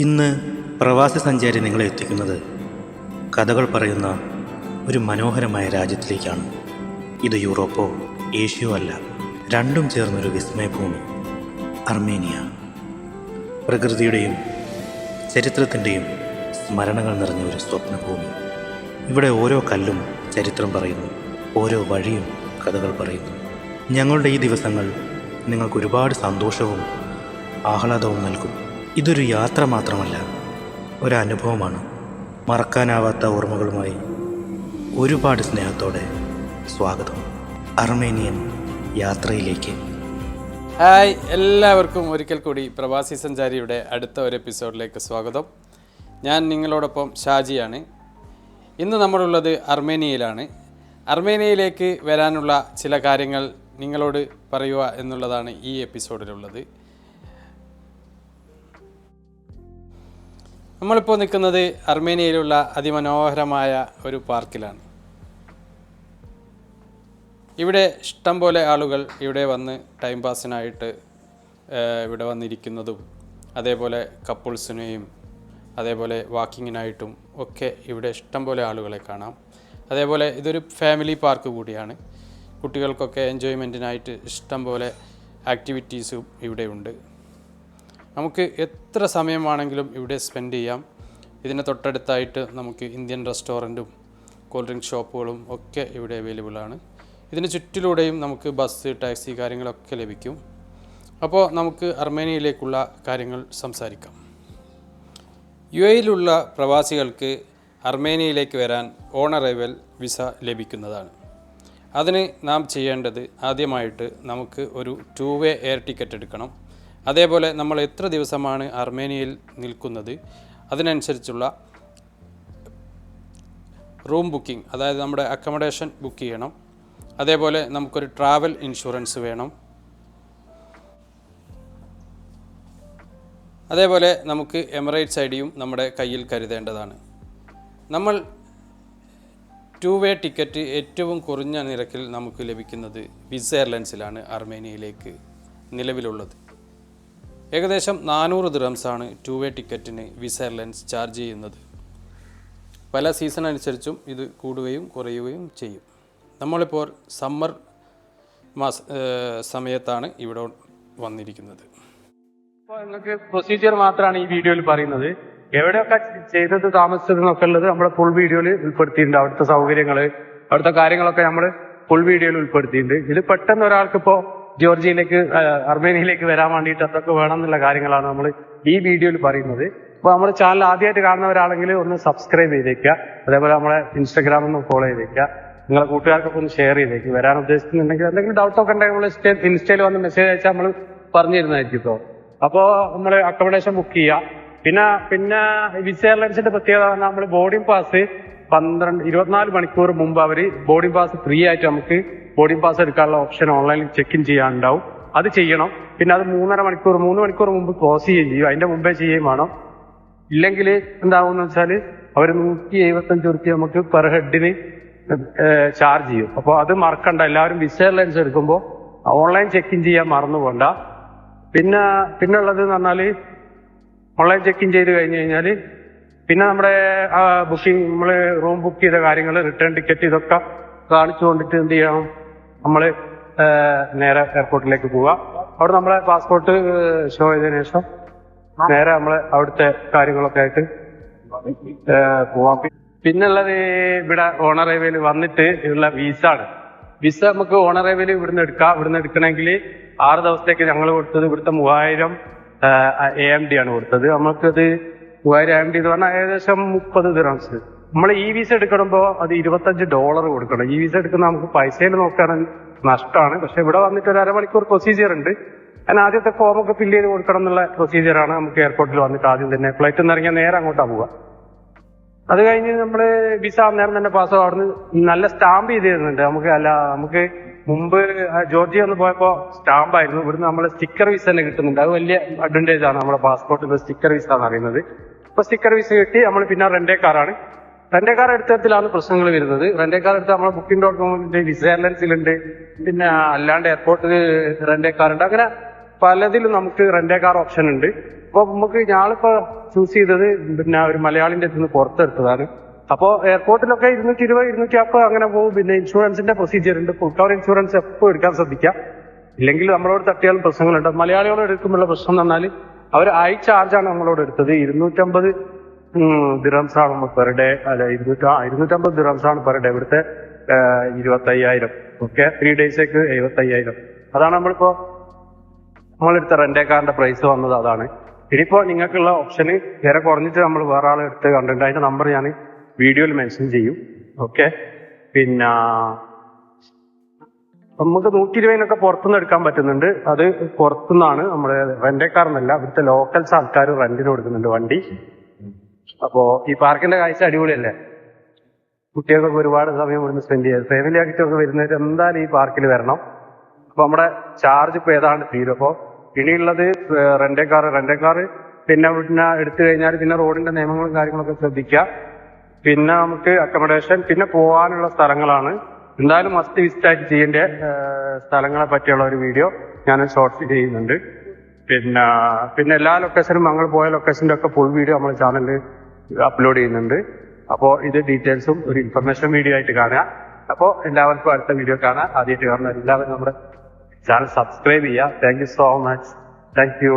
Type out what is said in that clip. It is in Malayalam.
ഇന്ന് പ്രവാസി സഞ്ചാരി നിങ്ങളെ എത്തിക്കുന്നത് കഥകൾ പറയുന്ന ഒരു മനോഹരമായ രാജ്യത്തിലേക്കാണ്. ഇത് യൂറോപ്പോ ഏഷ്യയോ അല്ല രണ്ടും ചേർന്നൊരു വിസ്മയഭൂമി അർമേനിയ. പ്രകൃതിയുടെയും ചരിത്രത്തിന്റെയും സ്മരണകൾ നിറഞ്ഞ ഒരു സ്വപ്നഭൂമി. ഇവിടെ ഓരോ കല്ലും ചരിത്രം പറയുന്നു ഓരോ വഴിയും കഥകൾ പറയുന്നു. ഞങ്ങളുടെ ഈ ദിവസങ്ങൾ നിങ്ങൾക്ക് ഒരുപാട് സന്തോഷവും ആഹ്ലാദവും നൽകും. ഇതൊരു യാത്ര മാത്രമല്ല ഒരനുഭവമാണ്. മറക്കാനാവാത്ത ഓർമ്മകളുമായി ഒരുപാട് സ്നേഹത്തോടെ സ്വാഗതം. അർമേനിയൻ യാത്രയിലേക്ക്. ഹായ് എല്ലാവർക്കും ഒരിക്കൽ കൂടി പ്രവാസി സഞ്ചാരിയുടെ അടുത്ത ഒരു എപ്പിസോഡിലേക്ക് സ്വാഗതം. ഞാൻ നിങ്ങളോടൊപ്പം ഷാജിയാണ്. ഇന്ന് നമ്മളുള്ളത് അർമേനിയയിലാണ്. അർമേനിയയിലേക്ക് വരാനുള്ള ചില കാര്യങ്ങൾ നിങ്ങളോട് പറയുക എന്നുള്ളതാണ് ഈ എപ്പിസോഡിലുള്ളത്. നമ്മളിപ്പോൾ നിൽക്കുന്നത് അർമേനിയയിലുള്ള അതിമനോഹരമായ ഒരു പാർക്കിലാണ്. ഇവിടെ ഇഷ്ടം പോലെ ആളുകൾ ഇവിടെ വന്ന് ടൈം പാസിനായിട്ട് ഇവിടെ വന്നിരിക്കുന്നതും അതേപോലെ കപ്പിൾസിനെയും അതേപോലെ വാക്കിങ്ങിനായിട്ടും ഒക്കെ ഇവിടെ ഇഷ്ടം പോലെ ആളുകളെ കാണാം. അതേപോലെ ഇതൊരു ഫാമിലി പാർക്ക് കൂടിയാണ്. കുട്ടികൾക്കൊക്കെ എൻജോയ്മെന്റിനായിട്ട് ഇഷ്ടം പോലെ ആക്ടിവിറ്റീസും ഇവിടെ ഉണ്ട്. നമുക്ക് എത്ര സമയം വേണമെങ്കിലും ഇവിടെ സ്പെൻഡ് ചെയ്യാം. ഇതിന് തൊട്ടടുത്തായിട്ട് നമുക്ക് ഇന്ത്യൻ റെസ്റ്റോറന്റും കൂൾ ഡ്രിങ്ക് ഷോപ്പുകളും ഒക്കെ ഇവിടെ അവൈലബിൾ ആണ്. ഇതിന് ചുറ്റിലൂടെയും നമുക്ക് ബസ് ടാക്സി കാര്യങ്ങളൊക്കെ ലഭിക്കും. അപ്പോൾ നമുക്ക് അർമേനിയയിലേക്കുള്ള കാര്യങ്ങൾ സംസാരിക്കാം. യു എയിലുള്ള പ്രവാസികൾക്ക് അർമേനിയയിലേക്ക് വരാൻ ഓൺ അറൈവൽ വിസ ലഭിക്കുന്നതാണ്. അതിന് നാം ചെയ്യേണ്ടത് ആദ്യമായിട്ട് നമുക്ക് ഒരു ടു വേ എയർ ടിക്കറ്റ് എടുക്കണം. അതേപോലെ നമ്മൾ എത്ര ദിവസമാണ് അർമേനിയയിൽ നിൽക്കുന്നത്? അതിനനുസരിച്ചുള്ള റൂം ബുക്കിംഗ് അതായത് നമ്മുടെ അക്കമഡേഷൻ ബുക്ക് ചെയ്യണം. അതേപോലെ നമുക്കൊരു ട്രാവൽ ഇൻഷുറൻസ് വേണം. അതേപോലെ നമുക്ക് എമിറേറ്റ്സ് ഐ ഡിയും നമ്മുടെ കയ്യിൽ കരുതേണ്ടതാണ്. നമ്മൾ ടു വേ ടിക്കറ്റ് ഏറ്റവും കുറഞ്ഞ നിരക്കിൽ നമുക്ക് ലഭിക്കുന്നത് വിസ് എയർലൈൻസിലാണ് അർമേനിയയിലേക്ക് നിലവിലുള്ളത്. ഏകദേശം നാനൂറ് ദിറംസാണ് ടു വേ ടിക്കറ്റിന് വിസ എയർലൈൻസ് ചാർജ് ചെയ്യുന്നത്. പല സീസൺ അനുസരിച്ചും ഇത് കൂടുകയും കുറയുകയും ചെയ്യും. നമ്മളിപ്പോൾ സമ്മർ മാസ സമയത്താണ് ഇവിടെ വന്നിരിക്കുന്നത്. അപ്പോൾ നിങ്ങൾക്ക് പ്രൊസീജിയർ മാത്രമാണ് ഈ വീഡിയോയിൽ പറയുന്നത്. എവിടെയൊക്കെ ചെയ്തത് താമസിച്ചത് എന്നൊക്കെ ഉള്ളത് നമ്മുടെ ഫുൾ വീഡിയോയിൽ ഉൾപ്പെടുത്തിയിട്ടുണ്ട്. അവിടുത്തെ സൗകര്യങ്ങൾ അവിടുത്തെ കാര്യങ്ങളൊക്കെ നമ്മൾ ഫുൾ വീഡിയോയിൽ ഉൾപ്പെടുത്തിയിട്ടുണ്ട്. ഇത് പെട്ടെന്ന് ഒരാൾക്ക് ഇപ്പോൾ ജോർജിയയിലേക്ക് അർമേനിയയിലേക്ക് വരാൻ വേണ്ടിയിട്ട് അതൊക്കെ വേണം എന്നുള്ള കാര്യങ്ങളാണ് നമ്മൾ ഈ വീഡിയോയിൽ പറയുന്നത്. അപ്പോൾ നമ്മുടെ ചാനൽ ആദ്യമായിട്ട് കാണുന്നവരാണെങ്കിൽ ഒന്ന് സബ്സ്ക്രൈബ് ചെയ്തേക്കുക. അതേപോലെ നമ്മളെ ഇൻസ്റ്റാഗ്രാമിൽ ഒന്ന് ഫോളോ ചെയ്തേക്കുക. നിങ്ങളെ കൂട്ടുകാർക്കൊക്കെ ഒന്ന് ഷെയർ ചെയ്തേക്ക് വരാൻ ഉദ്ദേശിക്കുന്നുണ്ടെങ്കിൽ എന്തെങ്കിലും ഡൗട്ടൊക്കെ ഉണ്ടെങ്കിൽ നമ്മൾ ഇൻസ്റ്റയിൽ വന്ന് മെസ്സേജ് അയച്ചാൽ നമ്മൾ പറഞ്ഞു തരുന്നതായിരിക്കും ഇപ്പോൾ. അപ്പോൾ നമ്മൾ അക്കോമഡേഷൻ ബുക്ക് ചെയ്യുക. പിന്നെ പിന്നെ വിസ എയർലൈൻസിന്റെ പ്രത്യേകത നമ്മൾ ബോർഡിംഗ് പാസ് പന്ത്രണ്ട് ഇരുപത്തിനാല് മണിക്കൂർ മുമ്പ് അവർ ബോർഡിംഗ് പാസ് ഫ്രീ ആയിട്ട് നമുക്ക് ബോർഡിംഗ് പാസ് എടുക്കാനുള്ള ഓപ്ഷൻ ഓൺലൈനിൽ ചെക്ക് ഇൻ ചെയ്യാനുണ്ടാവും. അത് ചെയ്യണം. പിന്നെ അത് മൂന്നര മണിക്കൂർ മൂന്ന് മണിക്കൂർ മുമ്പ് ക്ലോസ് ചെയ്യുകയും ചെയ്യും. അതിന്റെ മുമ്പേ ചെയ്യുകയും വേണം. ഇല്ലെങ്കിൽ എന്താവുമെന്ന് വെച്ചാൽ അവർ നൂറ്റി എഴുപത്തഞ്ച് റുപ്യ നമുക്ക് പെർ ഹെഡിന് ചാർജ് ചെയ്യും. അപ്പോൾ അത് മറക്കണ്ട. എല്ലാവരും വിസ എയർലൈൻസ് എടുക്കുമ്പോൾ ഓൺലൈൻ ചെക്ക് ഇൻ ചെയ്യാൻ മറന്നു പോണ്ട. പിന്നെ പിന്നെ ഉള്ളത് എന്ന് പറഞ്ഞാൽ ഓൺലൈൻ ചെക്ക് ഇൻ ചെയ്ത് കഴിഞ്ഞ് കഴിഞ്ഞാൽ പിന്നെ നമ്മുടെ ബുക്കിംഗ് നമ്മൾ റൂം ബുക്ക് ചെയ്ത കാര്യങ്ങൾ റിട്ടേൺ ടിക്കറ്റ് ഇതൊക്കെ കാണിച്ചു കൊണ്ടിട്ട് എന്ത് ചെയ്യണം? നമ്മൾ നേരെ എയർപോർട്ടിലേക്ക് പോവുക അവിടെ നമ്മളെ പാസ്പോർട്ട് ഷോ ചെയ്തതിനു ശേഷം നേരെ നമ്മൾ അവിടുത്തെ കാര്യങ്ങളൊക്കെ ആയിട്ട് പോവാം. പിന്നുള്ളത് ഇവിടെ ഓണറേവയിൽ വന്നിട്ട് ഉള്ള വിസ ആണ്. വിസ നമുക്ക് ഓണറേവയിൽ ഇവിടുന്ന് എടുക്കാം. ഇവിടുന്ന് എടുക്കണമെങ്കിൽ ആറ് ദിവസത്തേക്ക് ഞങ്ങൾ കൊടുത്തത് ഇവിടുത്തെ മൂവായിരം എ എം ഡി ആണ് കൊടുത്തത്. നമുക്കത് മൂവായിരം എം ഡി എന്ന് പറഞ്ഞാൽ ഏകദേശം മുപ്പത് ദിറംസ് നമ്മൾ ഇ വിസ എടുക്കണമ്പോ അത് ഇരുപത്തഞ്ച് ഡോളർ കൊടുക്കണം. ഇ വിസ എടുക്കുന്ന നമുക്ക് പൈസയിൽ നോക്കുകയാണെങ്കിൽ നഷ്ടമാണ്. പക്ഷെ ഇവിടെ വന്നിട്ട് ഒരു അരമണിക്കൂർ പ്രൊസീജിയർ ഉണ്ട്. അതിന് ആദ്യത്തെ ഫോമൊക്കെ ഫില്ല് ചെയ്ത് കൊടുക്കണം എന്നുള്ള പ്രൊസീജിയറാണ് നമുക്ക് എയർപോർട്ടിൽ വന്നിട്ട് ആദ്യം തന്നെ. ഫ്ലൈറ്റ് നിന്ന് ഇറങ്ങിയാൽ നേരെ അങ്ങോട്ടാണ് പോവുക. അത് കഴിഞ്ഞ് നമ്മൾ വിസ അന്നേരം തന്നെ പാസ് അവിടുന്ന് നല്ല സ്റ്റാമ്പ് ചെയ്ത് തരുന്നുണ്ട്. നമുക്ക് അല്ല നമുക്ക് മുമ്പ് ജോർജിയ ഒന്ന് പോയപ്പോ സ്റ്റാമ്പ് ആയിരുന്നു. ഇവിടുന്ന് നമ്മൾ സ്റ്റിക്കർ വിസ തന്നെ കിട്ടുന്നുണ്ട്. അത് വലിയ അഡ്വാന്റേജ് ആണ് നമ്മുടെ പാസ്പോർട്ടിൽ സ്റ്റിക്കർ വിസ എന്ന് പറയുന്നത്. അപ്പൊ സ്റ്റിക്കർ വിസ കിട്ടി. നമ്മൾ പിന്നെ റെന്റേ കാറാണ് റെന്റേ കാർ എടുത്തതിലാണ് പ്രശ്നങ്ങൾ വരുന്നത്. റെന്റേ കാർ എടുത്ത് നമ്മളെ ബുക്കിംഗ് ഡോട്ട് കോമിന്റെ വിസ എയർലൈൻസിലുണ്ട് പിന്നെ അല്ലാണ്ട് എയർപോർട്ടിൽ റെന്റേ കാർ ഉണ്ട്. അങ്ങനെ പലതിലും നമുക്ക് റെന്റേ കാർ ഓപ്ഷൻ ഉണ്ട്. അപ്പൊ നമുക്ക് ഞാളിപ്പോ ചൂസ് ചെയ്തത് പിന്നെ ഒരു മലയാളിന്റെ അടുത്ത് നിന്ന് പുറത്തെടുത്തതാണ്. അപ്പോ എയർപോർട്ടിലൊക്കെ ഇരുന്നൂറ്റി ഇരുപത് ഇരുന്നൂറ്റി അപ്പത് അങ്ങനെ പോകും. പിന്നെ ഇൻഷുറൻസിന്റെ പ്രൊസീജിയർ ഉണ്ട്. ഫുൾ കവർ ഇൻഷുറൻസ് എപ്പോൾ എടുക്കാൻ ശ്രദ്ധിക്കാം. ഇല്ലെങ്കിൽ നമ്മളോട് തട്ടിയാലും പ്രശ്നങ്ങളുണ്ട്. മലയാളികളോട് എടുക്കുമ്പോഴുള്ള പ്രശ്നം എന്ന് പറഞ്ഞാൽ അവർ ഐ ചാർജാണ് നമ്മളോട് എടുത്തത്. ഇരുന്നൂറ്റമ്പത് ദിറംസ് പെർ ഡേ അല്ല ഇരുന്നൂറ്റി ഇരുന്നൂറ്റമ്പത് ദിറംസ് പെർ ഡേ ഇവിടുത്തെ ഇരുപത്തയ്യായിരം. ഓക്കെ ത്രീ ഡേയ്സേക്ക് എഴുപത്തയ്യായിരം. അതാണ് നമ്മളിപ്പോ നമ്മളെടുത്ത റെന്റേ കാറിന്റെ പ്രൈസ് വന്നത്. അതാണ്. ഇനിയിപ്പോ നിങ്ങൾക്കുള്ള ഓപ്ഷന് വില കുറഞ്ഞിട്ട് നമ്മൾ വേറെ ആളെ എടുത്ത് കണ്ടിട്ടുണ്ട് അതിന്റെ നമ്പർ ഞാൻ വീഡിയോയിൽ മെൻഷൻ ചെയ്യും. ഓക്കെ പിന്നെ നമുക്ക് നൂറ്റി ഇരുപതിനൊക്കെ പുറത്തുനിന്ന് എടുക്കാൻ പറ്റുന്നുണ്ട്. അത് പുറത്തുനിന്നാണ് നമ്മുടെ റെന്റേ എന്നല്ല ഇവിടുത്തെ ലോക്കൽസ് ആൾക്കാർ റെന്റിന് കൊടുക്കുന്നുണ്ട് വണ്ടി. അപ്പോ ഈ പാർക്കിന്റെ കാഴ്ച അടിപൊളിയല്ലേ? കുട്ടികൾക്കൊക്കെ ഒരുപാട് സമയം ഇവിടുന്ന് സ്പെൻഡ് ചെയ്യാം. ഫാമിലി ആയിട്ടൊക്കെ വരുന്നവർ എന്തായാലും ഈ പാർക്കിൽ വരണം. അപ്പൊ നമ്മുടെ ചാർജ് ഇപ്പൊ ഏതാണ്ട് തീരും. അപ്പോ ഇനിയുള്ളത് റെന്റേ കാർ റെന്റേ കാർ പിന്നെ വീട്ടിനെ എടുത്തു കഴിഞ്ഞാൽ പിന്നെ റോഡിന്റെ നിയമങ്ങളും കാര്യങ്ങളൊക്കെ ശ്രദ്ധിക്കുക. പിന്നെ നമുക്ക് അക്കോമഡേഷൻ പിന്നെ പോകാനുള്ള സ്ഥലങ്ങളാണ്. എന്തായാലും മസ്റ്റ് വിസിറ്റ് ആയിട്ട് ചെയ്യേണ്ട സ്ഥലങ്ങളെ പറ്റിയുള്ള ഒരു വീഡിയോ ഞാൻ ഷോർട്ട് ചെയ്യുന്നുണ്ട്. പിന്നെ പിന്നെ എല്ലാ ലൊക്കേഷനും ഞങ്ങൾ പോയ ലൊക്കേഷന്റെ ഒക്കെ ഫുൾ വീഡിയോ നമ്മുടെ ചാനലിൽ അപ്ലോഡ് ചെയ്യുന്നുണ്ട്. അപ്പോൾ ഇത് ഡീറ്റെയിൽസും ഒരു ഇൻഫർമേഷൻ വീഡിയോ ആയിട്ട് കാണുക. അപ്പോൾ എല്ലാവർക്കും അടുത്ത വീഡിയോ കാണാം. ആദ്യമായിട്ട് കാണുന്ന എല്ലാവരും നമ്മുടെ ചാനൽ സബ്സ്ക്രൈബ് ചെയ്യുക. Thank you so much thank you